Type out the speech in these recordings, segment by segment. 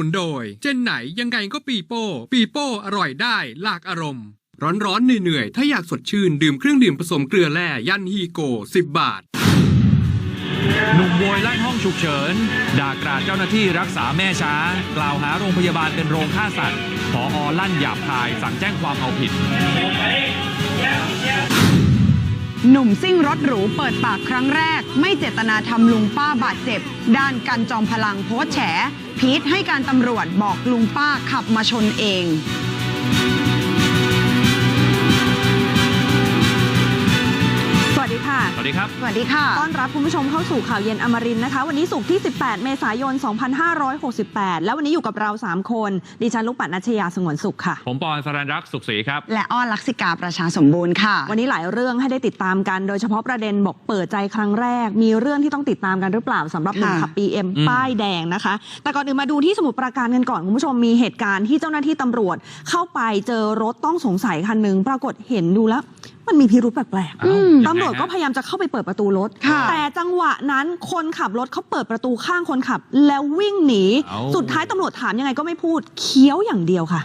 นุนโดย เจนไหนยังไงก็ปีโป้ ปีโป้อร่อยได้หลากอารมณ์ ร้อนๆเหนื่อยๆ ถ้าอยากสดชื่น ดื่มเครื่องดื่มผสมเกลือแร่ยันฮีโก 10 บาท หนุ่มโวยลั่นห้องฉุกเฉิน ด่ากราดเจ้าหน้าที่รักษาแม่ช้า กล่าวหาโรงพยาบาลเป็นโรงฆ่าสัตว์ผออลั่นหยาบคายสั่งแจ้งความเอาผิด หนุ่มซิ่งรถหรูเปิดปากครั้งแรก ไม่เจตนาทำลุงป้าบาดเจ็บ ด้านกันจอมพลังโพสแฉ พีทให้การตำรวจบอกลุงป้าขับมาชนเอง ดีค่ะสวัสดีครับ สวัสดีค่ะ ต้อนรับคุณผู้ชมเข้าสู่ข่าวเย็นอมรินทร์นะคะ วันนี้ศุกร์ที่ 18 เมษายน 2568 แล้ววันนี้อยู่กับเรา 3 คน ดิฉันลูกปัดนัชยาสงวนสุขค่ะ ผมปอนสรันรักษ์สุขศรีครับ และอ้อนลักษิกาประชาสมบูรณ์ค่ะ วันนี้หลายเรื่องให้ได้ติดตามกัน โดยเฉพาะประเด็นบอกเปิดใจครั้งแรก มีเรื่องที่ต้องติดตามกันหรือเปล่าสำหรับหนุ่มค่ะขับ BM อืมป้ายแดงนะคะ แต่ก่อนอื่นมาดูที่สมุทรปราการกันก่อนคุณผู้ชมมีเหตุการณ์ที่เจ้าหน้าที่ตำรวจเข้าไปเจอรถต้องสงสัยคันหนึ่งปรากฏเห็นดูแล้ว มันมีพิรุธแปลกๆเอ้าอืมยังไงตำรวจก็ฮะพยายามจะเข้าไปเปิดประตูรถ ค่ะแต่จังหวะนั้นคนขับรถเขาเปิดประตูข้างคนขับ แล้ววิ่งหนี เอ้า สุดท้ายตำรวจถามยังไงก็ไม่พูด เคี้ยวอย่างเดียวค่ะ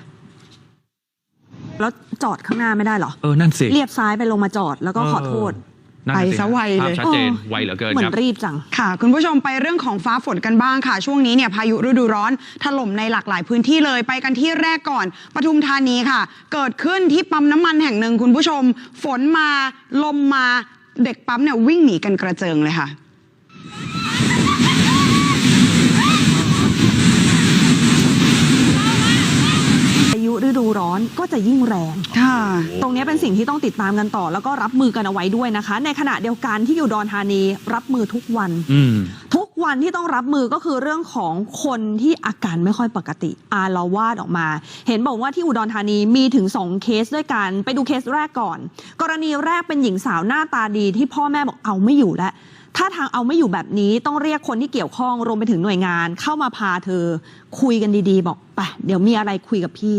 แล้วจอดข้างหน้าไม่ได้เหรอ เออ นั่นสิ เรียบซ้ายไปลงมาจอดแล้วก็ขอโทษนั่น ไปสิซะไวเลยภาพชัดเจนเออไวเหลือเกินเหมือคนรับรีบจังค่ะ คุณผู้ชมไปเรื่องของฟ้าฝนกันบ้างค่ะ ช่วงนี้เนี่ยพายุฤดูร้อนถล่มในหลากหลายพื้นที่เลยไปกันที่แรกก่อนปทุมธานีค่ะ เกิดขึ้นที่ปั๊มน้ำมันแห่งหนึ่งคุณผู้ชม ฝนมาลมมาเด็กปั๊มเนี่ยวิ่งหนีกันกระเจิงเลยค่ะ อายุฤ ดูร้อนก็จะยิ่งแรง ค่ะ ตรงนี้เป็นสิ่งที่ต้องติดตามกันต่อ แล้วก็รับมือกันเอาไว้ด้วยนะคะ ในขณะเดียวกันที่อยู่ดอนธานีรับมือทุกวัน อืม ทุกวันที่ต้องรับมือก็คือเรื่องของคนที่อาการไม่ค่อยปกติ อาละวาดออกมา เห็นบอกว่าที่อุดรธานีมีถึง 2 เคสด้วยกัน ไปดูเคสแรกก่อน กรณีแรกเป็นหญิงสาวหน้าตาดีที่พ่อแม่บอกเอาไม่อยู่แล้วถ้าทางเอาไม่อยู่แบบนี้ต้องเรียกคนที่เกี่ยวข้องรวมไปถึงหน่วยงาน เข้ามาพาเธอ คุยกันดีๆ บอกไปเดี๋ยวมีอะไรคุยกับพี่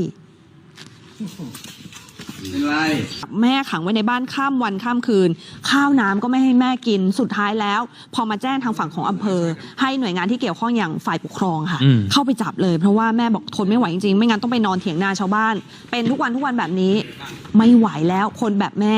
แม่ขังไว้ในบ้านข้ามวันข้ามคืน ข้าวน้ำก็ไม่ให้แม่กินสุดท้ายแล้ว พอมาแจ้งทางฝั่งของอำเภอ ให้หน่วยงานที่เกี่ยวข้องอย่างฝ่ายปกครองค่ะ อืม เข้าไปจับเลยเพราะว่าแม่บอกทนไม่ไหวจริงๆ ไม่งั้นต้องไปนอนเถียงนาชาวบ้าน เป็นทุกวันทุกวันแบบนี้ ไม่ไหวแล้วคนแบบแม่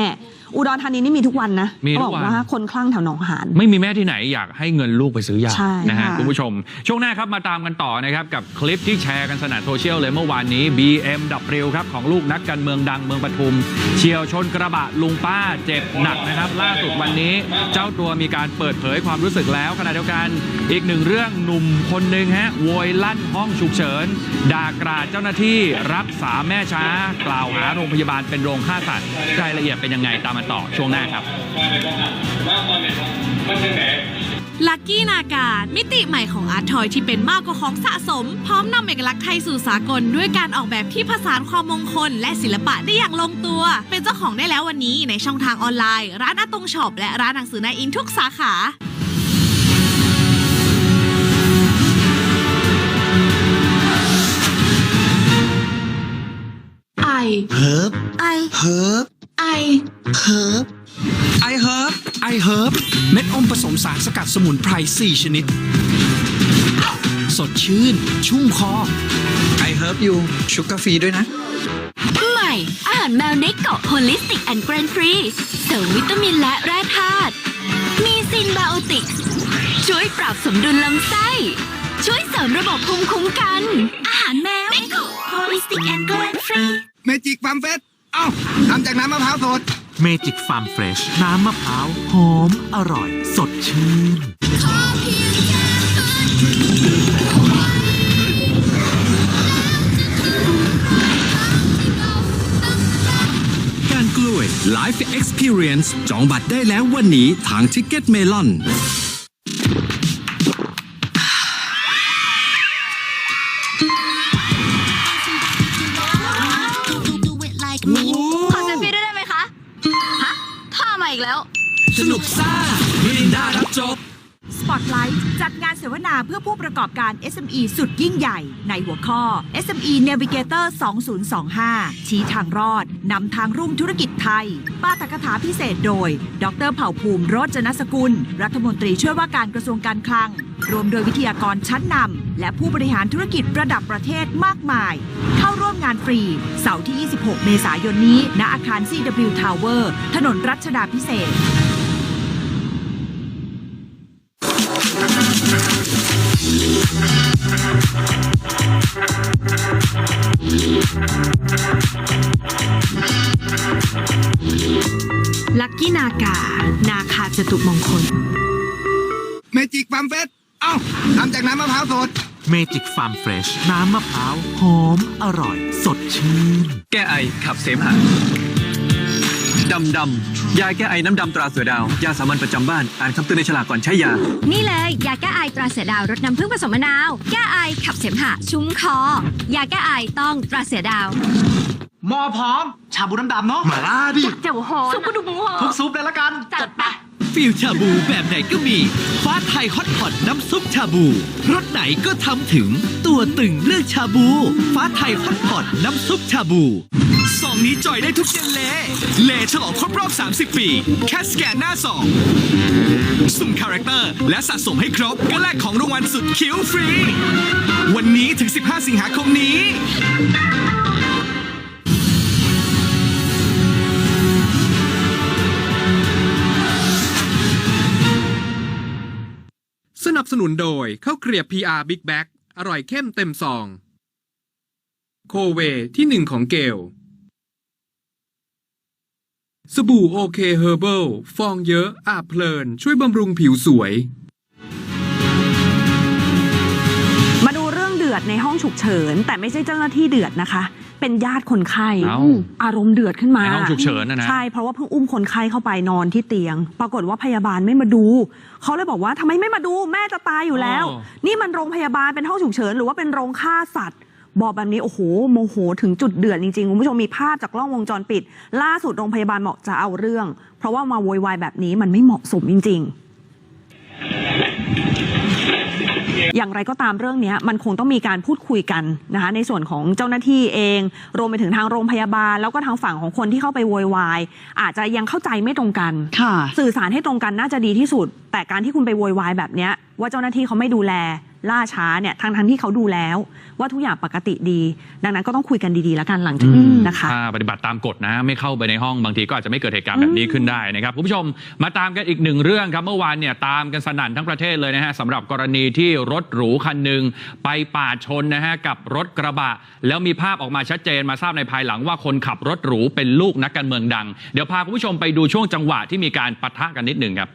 อุดรธานีนี่มีทุกวันนะมีทุเขากบวัอนกว่าคนคลั่งแถวหนองหาน ไม่มีแม่ที่ไหนอยากให้เงินลูกไปซื้อยาใช่นะฮะค่ะ คุณผู้ชม ช่วงหน้าครับมาตามกันต่อนะครับ กับคลิปที่แชร์กันสนั่นโซเชียลเลยเมื่อวานนี้ BM ดับเร็วครับ ของลูกนักการเมืองดังเมืองปทุม เฉียวชนกระบะลุงป้าเจ็บหนักนะครับ ล่าสุดวันนี้ เจ้าตัวมีการเปิดเผยความรู้สึกแล้วขณะเดียวกัน อีกหนึ่งเรื่องหนุ่มคนหนึ่งฮะโวยลั่นห้องฉุกเฉินด่ากราดเจ้าหน้าที่รักษาแม่ช้ากล่าวหาโรงพยาบาลเป็นโรงฆ่าสัตว์รายละเอียดเป็นยังไงตามมาต่อช่วงหน้าครับลักกี้นาการมิติใหม่ของอาร์ตทอยที่เป็นมากกว่าของสะสม พร้อมนำเอกลักษณ์ไทยสู่สากล ด้วยการออกแบบที่ผสานความมงคล และศิลปะได้อย่างลงตัว เป็นเจ้าของได้แล้ววันนี้ในช่องทางออนไลน์ ร้านอาตงช็อปและร้านหนังสือนายอินทุกสาขาไอเฮิร์บไอเฮิร์บ ไอเฮิร์บไอเฮิร์บไอเฮิร์บเม็ดอมผสมสารสกัดสมุนไพร 4 ชนิด สดชื่น ชุ่มคอไอเฮิร์บอยู่ชุกกาฟรีด้วยนะ ใหม่ อาหารแมวเนโกะโฮลิสติกแอนด์เกรนฟรีเสริมวิตามินและแร่ธาตุมีซินไบโอติกส์ช่วยปรับสมดุลลำไส้ ช่วยเสริมระบบภูมิคุ้มกัน อาหารแมวเนโกะโฮลิสติกแอนด์เกรนฟรีเมจิกฟาร์มเฟสเอ้าทำจากน้ำมะพร้าวสด เมจิกฟาร์มเฟรชน้ำมะพร้าวหอมอร่อย สดชื่น การกล้วย Life Experience จองบัตรได้แล้ววันนี้ทางทิก อีกแล้ว สนุกซ่ามิรินดารับจบ Spotlight จัดงานเสวนาเพื่อผู้ประกอบการ SME สุดยิ่งใหญ่ ในหัวข้อ SME Navigator 2025 ชี้ทางรอด นำทางรุ่งธุรกิจไทยปาฐกถาพิเศษโดย ดรเผ่าภูมิโรจนสกุล รัฐมนตรีช่วยว่าการกระทรวงการคลัง รวมโดยวิทยากรชั้นนำและผู้บริหารธุรกิจระดับประเทศมากมาย เข้าร่วมงานฟรี เสาร์ที่ 26 เมษายนนี้ ณอาคาร CW Tower ถนนรัชดาพิเศษ ลักกี้นากา นาคาจตุมงคล เมจิกฟาร์มเฟสเอ้าทำจากน้ำมะพร้าวสด เมจิกฟาร์มเฟรชน้ำมะพร้าว หอม อร่อย สดชื่น แก้ไอขับเสมหะ ดำดำยาแก้ไอน้ำดำตราเสือดาว ยาสามัญประจำบ้าน อ่านคำเตือนในฉลากก่อนใช้ยา นี่เลย ยาแก้ไอตราเสือดาวรสน้ำผึ้งผสมมะนาว แก้ไอขับเสมหะ ชุ่มคอ ยาแก้ไอต้องตราเสือดาว หมอพร้อม ชาบูน้ำดำเนาะ มาล่าดิ เจ้าโหซุปดูหมูหอทุกซุปเลยละกัน จัดไปฟิลชาบูแบบไหนก็มี ฟ้าไทยฮอตพอตน้ำซุปชาบูรสไหนก็ทำถึง ตัวตึงเลือกชาบู ฟ้าไทยฮอตพอตน้ำซุปชาบูซอง นี้จอยได้ทุกเย็นเลเลฉลองครบรอบ 30 ปี แค่สแกนหน้าซองสุ่มคาแรคเตอร์ และสะสมให้ครบก็แลกของรางวัลสุดคิ้วฟรี วันนี้ถึง 15 สิงหาคมนี้สนับสนุนโดยข้าวเกรียบ PR Big Bag อร่อยเข้มเต็มซอง โคเวที่หนึ่งของเกล สบู่โอเคเฮอร์เบิลฟองเยอะ อาบเพลิน ช่วยบำรุงผิวสวย มาดูเรื่องเดือดในห้องฉุกเฉิน แต่ไม่ใช่เจ้าหน้าที่เดือดนะคะ เป็นญาติคนไข้เอ้า อารมณ์เดือดขึ้นมา ในห้องฉุกเฉินนะนะ ใช่ เพราะว่าเพิ่งอุ้มคนไข้เข้าไปนอนที่เตียง ปรากฏว่าพยาบาลไม่มาดู เขาเลยบอกว่าทำไมไม่มาดูแม่จะตายอยู่แล้วนี่มันโรงพยาบาลเป็นห้องฉุกเฉิน หรือว่าเป็นโรงฆ่าสัตว์ บอกแบบนี้โอ้โหโมโหถึงจุดเดือดจริงๆคุณผู้ชมมีภาพจากกล้องวงจรปิด ล่าสุดโรงพยาบาลบอกจะเอาเรื่อง เพราะว่ามาโวยวายแบบนี้มันไม่เหมาะสมจริง ๆอย่างไรก็ตามเรื่องเนี้ยมันคงต้องมีการพูดคุยกันนะคะในส่วนของเจ้าหน้าที่เอง รวมไปถึงทางโรงพยาบาล แล้วก็ทางฝั่งของคนที่เข้าไปโวยวายอาจจะยังเข้าใจไม่ตรงกันค่ะสื่อสารให้ตรงกันน่าจะดีที่สุด แต่การที่คุณไปโวยวายแบบเนี้ยว่าเจ้าหน้าที่เขาไม่ดูแล ล่าช้าเนี่ยทั้งทั้งๆที่เขาดูแล้ว ว่าทุกอย่างปกติดี ดังนั้นก็ต้องคุยกันดีๆแล้วกันหลังจากนี้นะคะ ถ้าปฏิบัติตามกฎนะ ไม่เข้าไปในห้องบางทีก็อาจจะไม่เกิดเหตุการณ์แบบนี้ขึ้นได้นะครับคุณผู้ชมมาตามกันอีกหนึ่งเรื่องครับเมื่อวานเนี่ยตามกันสนั่นทั้งประเทศเลยนะฮะสำหรับกรณีที่รถหรูคันหนึ่งไปปาดชนนะฮะกับรถกระบะ แล้วมีภาพออกมาชัดเจนมาทราบในภายหลังว่าคนขับรถหรูเป็นลูกนักการเมืองดัง เดี๋ยวพาคุณผู้ชมไปดูช่วงจังหวะที่มีการปะทะกันนิดหนึ่งครับ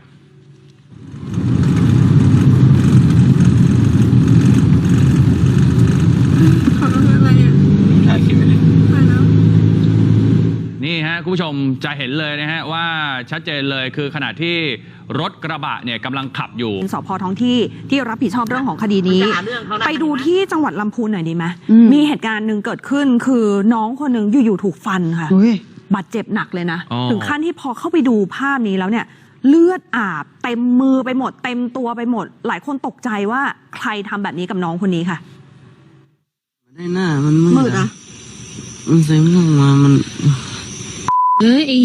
นี่ฮะ คุณผู้ชมจะเห็นเลยนะฮะว่าชัดเจนเลยคือขณะที่รถกระบะเนี่ยกำลังขับอยู่ สพท้องที่ที่รับผิดชอบเรื่องของคดีนี้ไปดูที่จังหวัดลำพูนหน่อยดีไหมอืม มีเหตุการณ์หนึ่งเกิดขึ้นคือน้องคนหนึ่งอยู่ๆถูกฟันค่ะ อุ้ย บาดเจ็บหนักเลยนะ อ๋อ ถึงขั้นที่พอเข้าไปดูภาพนี้แล้วเนี่ย เลือดอาบเต็มมือไปหมด เต็มตัวไปหมด หลายคนตกใจว่าใครทำแบบนี้กับน้องคนนี้ค่ะ ได้หน้ามันมืมืดดอะ มันใส่ม่วงมามัน เอ้ยไอ้